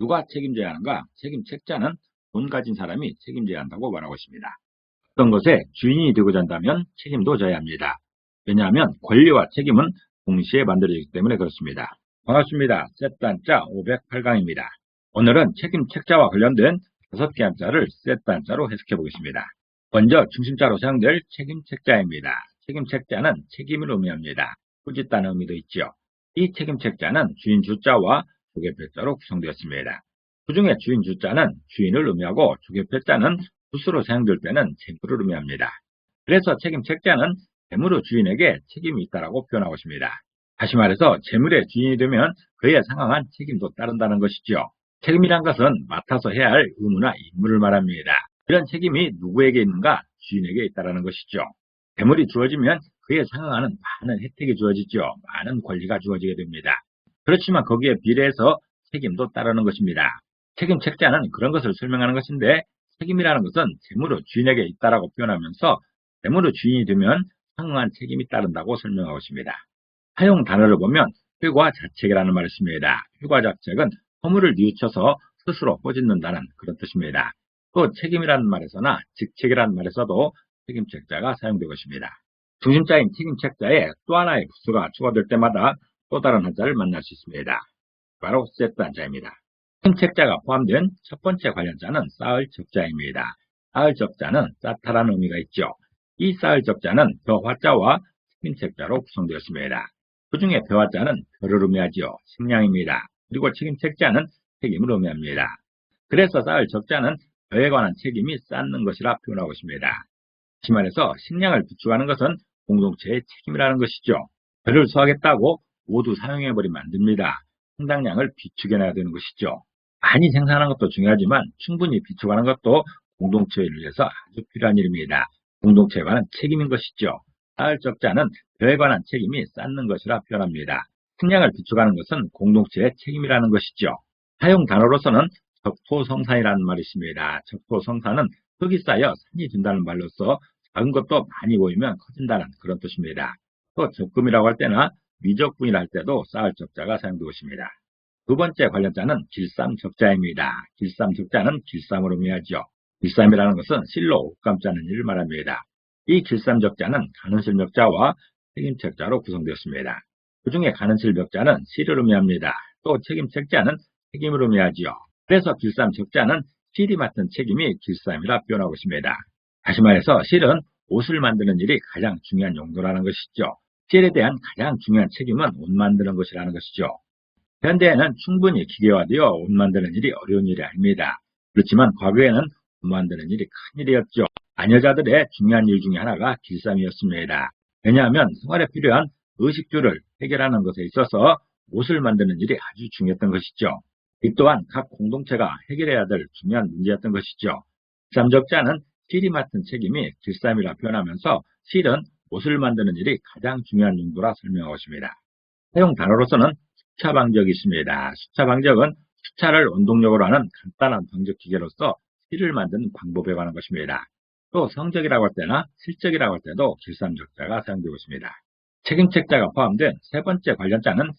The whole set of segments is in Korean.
누가 책임져야 하는가? 책임 책자는 돈 가진 사람이 책임져야 한다고 말하고 있습니다. 어떤 것에 주인이 되고자 한다면 책임도 져야 합니다. 왜냐하면 권리와 책임은 동시에 만들어지기 때문에 그렇습니다. 반갑습니다. 셋단자 508강입니다. 오늘은 책임 책자와 관련된 5개 한자를 셋단자로 해석해 보겠습니다. 먼저 중심자로 사용될 책임 책자입니다. 책임 책자는 책임을 의미합니다. 꾸짖다는 의미도 있죠. 이 책임 책자는 주인 주자와 조개표자로 구성되었습니다. 그 중에 주인 주자는 주인을 의미하고 조개표자는 붓으로 사용될 때는 재물을 의미합니다. 그래서 책임 책자는 재물의 주인에게 책임이 있다고 표현하고 있습니다. 다시 말해서 재물의 주인이 되면 그에 상황한 책임도 따른다는 것이죠. 책임이란 것은 맡아서 해야 할 의무나 임무를 말합니다. 이런 책임이 누구에게 있는가? 주인에게 있다는 것이죠. 재물이 주어지면 그에 상응하는 많은 혜택이 주어지죠. 많은 권리가 주어지게 됩니다. 그렇지만 거기에 비례해서 책임도 따르는 것입니다. 책임 책자는 그런 것을 설명하는 것인데 책임이라는 것은 재물의 주인에게 있다라고 표현하면서 재물의 주인이 되면 상응한 책임이 따른다고 설명하고 있습니다. 사용 단어를 보면 회과 자책이라는 말이 있습니다. 회과 자책은 허물을 뉘우쳐서 스스로 꼬짓는다는 그런 뜻입니다. 또 책임이라는 말에서나 직책이라는 말에서도 책임책자가 사용되고 있습니다. 중심자인 책임책자에 또 하나의 부수가 추가될 때마다 또 다른 한자를 만날 수 있습니다. 바로 세트 한자입니다. 책임책자가 포함된 첫 번째 관련자는 쌓을 적자입니다. 쌓을 적자는 쌓다라는 의미가 있죠. 이 쌓을 적자는 벼화자와 책임책자로 구성되었습니다. 그 중에 벼화자는 벼를 의미하지요. 식량입니다. 그리고 책임책자는 책임을 의미합니다. 그래서 쌓을 적자는 벼에 관한 책임이 쌓는 것이라 표현하고 있습니다. 다시 말해서 식량을 비축하는 것은 공동체의 책임이라는 것이죠. 벼를 수확했다고 모두 사용해버리면 안 됩니다. 상당량을 비축해놔야 되는 것이죠. 많이 생산하는 것도 중요하지만 충분히 비축하는 것도 공동체를 위해서 아주 필요한 일입니다. 공동체에 관한 책임인 것이죠. 쌓을 적자는 벼에 관한 책임이 쌓는 것이라 표현합니다. 식량을 비축하는 것은 공동체의 책임이라는 것이죠. 사용 단어로서는 적토성산이라는 말이 있습니다. 적토성산은 흙이 쌓여 산이 된다는 말로서 작은 것도 많이 보이면 커진다는 그런 뜻입니다. 또 적금이라고 할 때나 미적분이라 할 때도 쌓을 적자가 사용되고 있습니다. 두 번째 관련자는 길쌈적자입니다. 길쌈적자는 길쌈으로 의미하죠. 길쌈이라는 것은 실로 옷감자는 일을 말합니다. 이 길쌈적자는 가는실적자와 책임책자로 구성되었습니다. 그 중에 가는실적자는 실을 의미합니다. 또 책임책자는 책임을 의미하지요. 그래서 길쌈적자는 실이 맡은 책임이 길쌈이라 표현하고 있습니다. 다시 말해서 실은 옷을 만드는 일이 가장 중요한 용도라는 것이죠. 실에 대한 가장 중요한 책임은 옷 만드는 것이라는 것이죠. 현대에는 충분히 기계화되어 옷 만드는 일이 어려운 일이 아닙니다. 그렇지만 과거에는 옷 만드는 일이 큰 일이었죠. 아녀자들의 중요한 일 중에 하나가 길쌈이었습니다. 왜냐하면 생활에 필요한 의식주를 해결하는 것에 있어서 옷을 만드는 일이 아주 중요했던 것이죠. 이 또한 각 공동체가 해결해야 될 중요한 문제였던 것이죠. 길쌈적자는 실이 맡은 책임이 길쌈이라 표현하면서 실은 옷을 만드는 일이 가장 중요한 용도라 설명하고 있습니다. 사용 단어로서는 수차 방적이 있습니다. 수차 방적은 수차를 원동력으로 하는 간단한 방적 기계로서 실을 만드는 방법에 관한 것입니다. 또 성적이라고 할 때나 실적이라고 할 때도 길쌈적자가 사용되고 있습니다. 책임책자가 포함된 세 번째 관련자는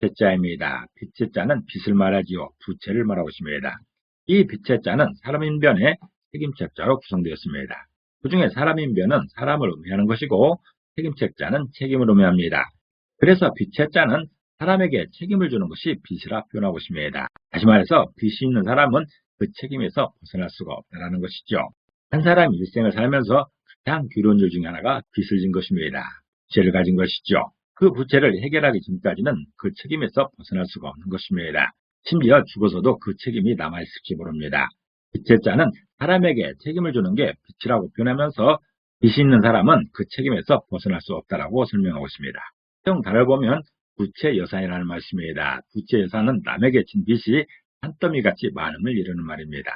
빚자입니다. 빚의 자는 빚을 말하지요. 부채를 말하고 있습니다. 이 빚의 자는 사람 인변의 책임책자로 구성되었습니다. 그 중에 사람인 변은 사람을 의미하는 것이고 책임책자는 책임을 의미합니다. 그래서 빚의 자는 사람에게 책임을 주는 것이 빚이라 표현하고 있습니다. 다시 말해서 빚이 있는 사람은 그 책임에서 벗어날 수가 없다는 것이죠. 한 사람이 일생을 살면서 가장 괴로운 일 중에 하나가 빚을 진 것입니다. 부채를 가진 것이죠. 그 부채를 해결하기 전까지는 그 책임에서 벗어날 수가 없는 것입니다. 심지어 죽어서도 그 책임이 남아있을지 모릅니다. 빚의 자는 사람에게 책임을 주는 게 빚이라고 표현하면서 빚이 있는 사람은 그 책임에서 벗어날 수 없다라고 설명하고 있습니다. 형 단을 보면 부채 여산이라는 말씀입니다. 부채 여산은 남에게 진 빚이 산더미 같이 많음을 이루는 말입니다.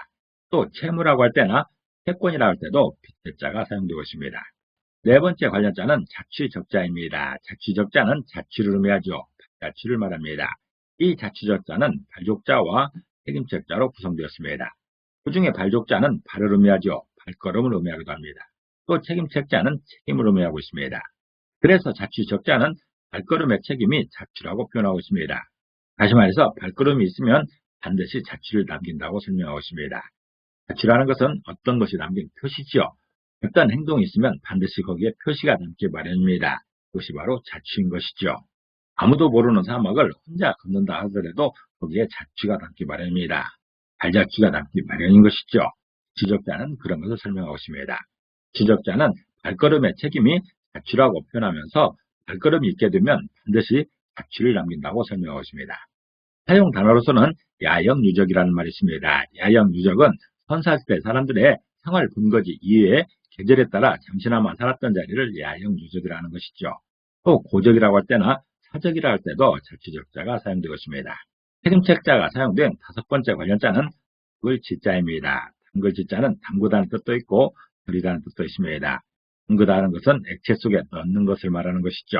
또 채무라고 할 때나 채권이라고 할 때도 빚의 자가 사용되고 있습니다. 네 번째 관련자는 자취적자입니다. 자취적자는 자취를 의미하죠. 자취를 말합니다. 이 자취적자는 발족자와 책임책자로 구성되었습니다. 그 중에 발족자는 발을 의미하죠. 발걸음을 의미하기도 합니다. 또 책임책자는 책임을 의미하고 있습니다. 그래서 자취적자는 발걸음의 책임이 자취라고 표현하고 있습니다. 다시 말해서 발걸음이 있으면 반드시 자취를 남긴다고 설명하고 있습니다. 자취라는 것은 어떤 것이 남긴 표시지요. 어떤 행동이 있으면 반드시 거기에 표시가 남기 마련입니다. 그것이 바로 자취인 것이죠. 아무도 모르는 사막을 혼자 걷는다 하더라도 거기에 자취가 담기 마련입니다. 발자취가 담기 마련인 것이죠. 지적자는 그런 것을 설명하고 있습니다. 지적자는 발걸음의 책임이 자취라고 표현하면서 발걸음이 있게 되면 반드시 자취를 남긴다고 설명하고 있습니다. 사용 단어로서는 야영 유적이라는 말이 있습니다. 야영 유적은 선사시대 사람들의 생활 근거지 이외에 계절에 따라 잠시나마 살았던 자리를 야영 유적이라는 것이죠. 또 고적이라고 할 때나 사적이라 할 때도 자취적자가 사용되고 있습니다. 책임책자가 사용된 다섯 번째 관련자는 담글지자입니다. 담글지자는 담그다는 뜻도 있고 들이다는 뜻도 있습니다. 담그다는 것은 액체 속에 넣는 것을 말하는 것이죠.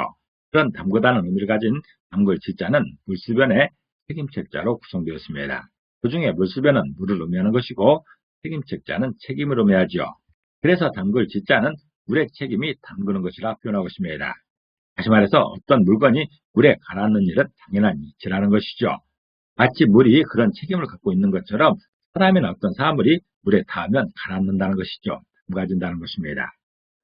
그런 담그다는 의미를 가진 담글지자는 물수변의 책임책자로 구성되었습니다. 그 중에 물수변은 물을 의미하는 것이고 책임책자는 책임을 의미하죠. 그래서 담글지자는 물의 책임이 담그는 것이라 표현하고 있습니다. 다시 말해서 어떤 물건이 물에 가라앉는 일은 당연한 이치라는 것이죠. 마치 물이 그런 책임을 갖고 있는 것처럼 사람이나 어떤 사물이 물에 닿으면 가라앉는다는 것이죠. 담가진다는 것입니다.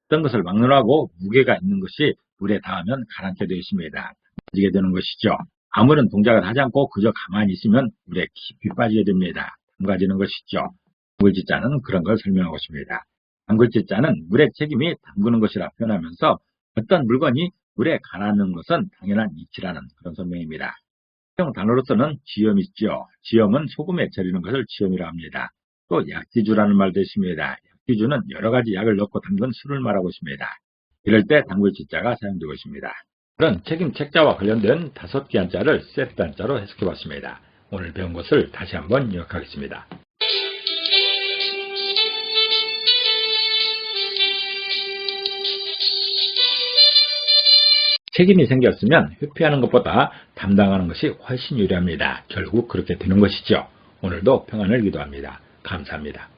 어떤 것을 막론하고 무게가 있는 것이 물에 닿으면 가라앉게 되어 있습니다. 빠지게 되는 것이죠. 아무런 동작을 하지 않고 그저 가만히 있으면 물에 깊이 빠지게 됩니다. 담가지는 것이죠. 담글지자는 그런 걸 설명하고 있습니다. 담글지자는 물의 책임이 담그는 것이라 표현하면서 어떤 물건이 물에 가라앉는 것은 당연한 이치라는 그런 설명입니다. 사용 단어로서는 지염이 있죠. 지염은 소금에 절이는 것을 지염이라 합니다. 또 약지주라는 말도 있습니다. 약지주는 여러 가지 약을 넣고 담근 술을 말하고 있습니다. 이럴 때 담글지자가 사용되고 있습니다. 그런 책임 책자와 관련된 다섯 개 한자를 세트 한자로 해석해 봤습니다. 오늘 배운 것을 다시 한번 요약하겠습니다. 책임이 생겼으면 회피하는 것보다 담당하는 것이 훨씬 유리합니다. 결국 그렇게 되는 것이죠. 오늘도 평안을 기도합니다. 감사합니다.